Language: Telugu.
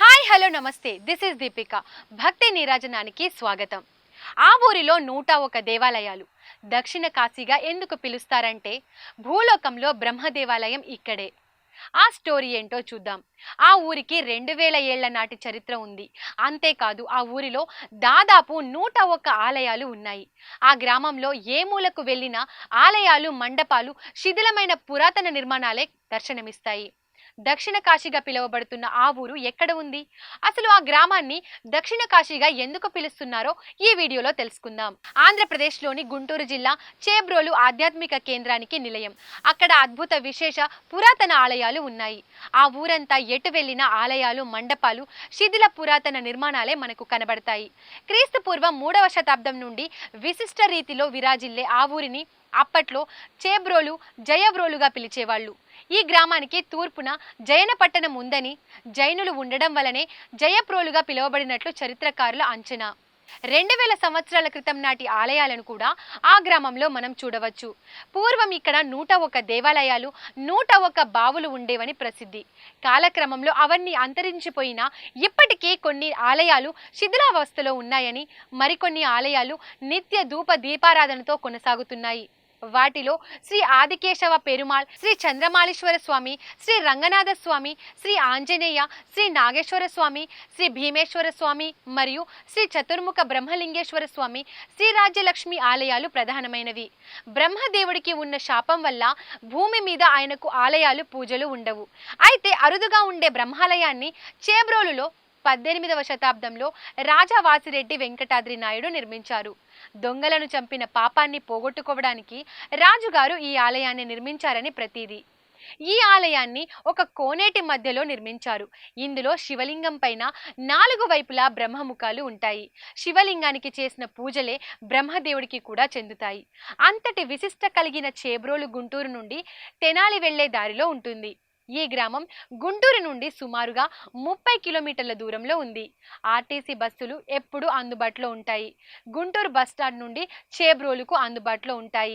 హాయ్ హలో నమస్తే. This is Deepika. భక్తి నీరాజనానికి స్వాగతం. ఆ ఊరిలో నూట ఒక దేవాలయాలు. దక్షిణ కాశీగా ఎందుకు పిలుస్తారంటే భూలోకంలో బ్రహ్మ దేవాలయం ఇక్కడే. ఆ స్టోరీ ఏంటో చూద్దాం. ఆ ఊరికి రెండు వేల ఏళ్ళ నాటి చరిత్ర ఉంది. అంతేకాదు ఆ ఊరిలో దాదాపు నూట ఒక్క ఆలయాలు ఉన్నాయి. ఆ గ్రామంలో ఏ మూలకు వెళ్ళినా ఆలయాలు మండపాలు శిథిలమైన పురాతన నిర్మాణాలే దర్శనమిస్తాయి. దక్షిణ కాశీగా పిలువబడుతున్న ఆ ఊరు ఎక్కడ ఉంది? అసలు ఆ గ్రామాన్ని దక్షిణ కాశీగా ఎందుకు పిలుస్తున్నారో ఈ వీడియోలో తెలుసుకుందాం. ఆంధ్రప్రదేశ్లోని గుంటూరు జిల్లా చేబ్రోలు ఆధ్యాత్మిక కేంద్రానికి నిలయం. అక్కడ అద్భుత విశేష పురాతన ఆలయాలు ఉన్నాయి. ఆ ఊరంతా ఎటు వెళ్ళిన ఆలయాలు మండపాలు శిథిల పురాతన నిర్మాణాలే మనకు కనబడతాయి. క్రీస్తు పూర్వం మూడవ శతాబ్దం నుండి విశిష్ట రీతిలో విరాజిల్లే ఆ ఊరిని అప్పట్లో చేబ్రోలు జయబ్రోలుగా పిలిచేవాళ్ళు. ఈ గ్రామానికి తూర్పున జైన పట్టణం ఉందని జైనులు ఉండడం వలనే జయప్రోలుగా పిలువబడినట్లు చరిత్రకారుల అంచనా. రెండు వేల సంవత్సరాల క్రితం నాటి ఆలయాలను కూడా ఆ గ్రామంలో మనం చూడవచ్చు. పూర్వం ఇక్కడ నూట ఒక దేవాలయాలు నూట ఒక బావులు ఉండేవని ప్రసిద్ధి. కాలక్రమంలో అవన్నీ అంతరించిపోయినా ఇప్పటికీ కొన్ని ఆలయాలు శిథిలావస్థలో ఉన్నాయని మరికొన్ని ఆలయాలు నిత్య ధూప దీపారాధనతో కొనసాగుతున్నాయి. వాటిలో శ్రీ ఆదికేశవ పెరుమాళ్ శ్రీ చంద్రమాళేశ్వర స్వామి శ్రీ రంగనాథ స్వామి శ్రీ ఆంజనేయ శ్రీ నాగేశ్వర స్వామి శ్రీ భీమేశ్వర స్వామి మరియు శ్రీ చతుర్ముఖ బ్రహ్మలింగేశ్వర స్వామి శ్రీ రాజ్యలక్ష్మి ఆలయాలు ప్రధానమైనవి. బ్రహ్మదేవుడికి ఉన్న శాపం వల్ల భూమి మీద ఆయనకు ఆలయాలు పూజలు ఉండవు. అయితే అరుదుగా ఉండే బ్రహ్మాలయాన్ని చేబ్రోలులో పద్దెనిమిదవ శతాబ్దంలో రాజా వాసిరెడ్డి వెంకటాద్రి నాయుడు నిర్మించారు. దొంగలను చంపిన పాపాన్ని పోగొట్టుకోవడానికి రాజుగారు ఈ ఆలయాన్ని నిర్మించారని ప్రతీది. ఈ ఆలయాన్ని ఒక కోనేటి మధ్యలో నిర్మించారు. ఇందులో శివలింగం పైన నాలుగు వైపులా బ్రహ్మముఖాలు ఉంటాయి. శివలింగానికి చేసిన పూజలే బ్రహ్మదేవుడికి కూడా చెందుతాయి. అంతటి విశిష్ట కలిగిన చేబ్రోలు గుంటూరు నుండి తెనాలి వెళ్ళే దారిలో ఉంటుంది. ఈ గ్రామం గుంటూరు నుండి సుమారుగా ముప్పై కిలోమీటర్ల దూరంలో ఉంది. ఆర్టీసీ బస్సులు ఎప్పుడూ అందుబాటులో ఉంటాయి. గుంటూరు బస్ స్టాండ్ నుండి చేబ్రోలుకు అందుబాటులో ఉంటాయి.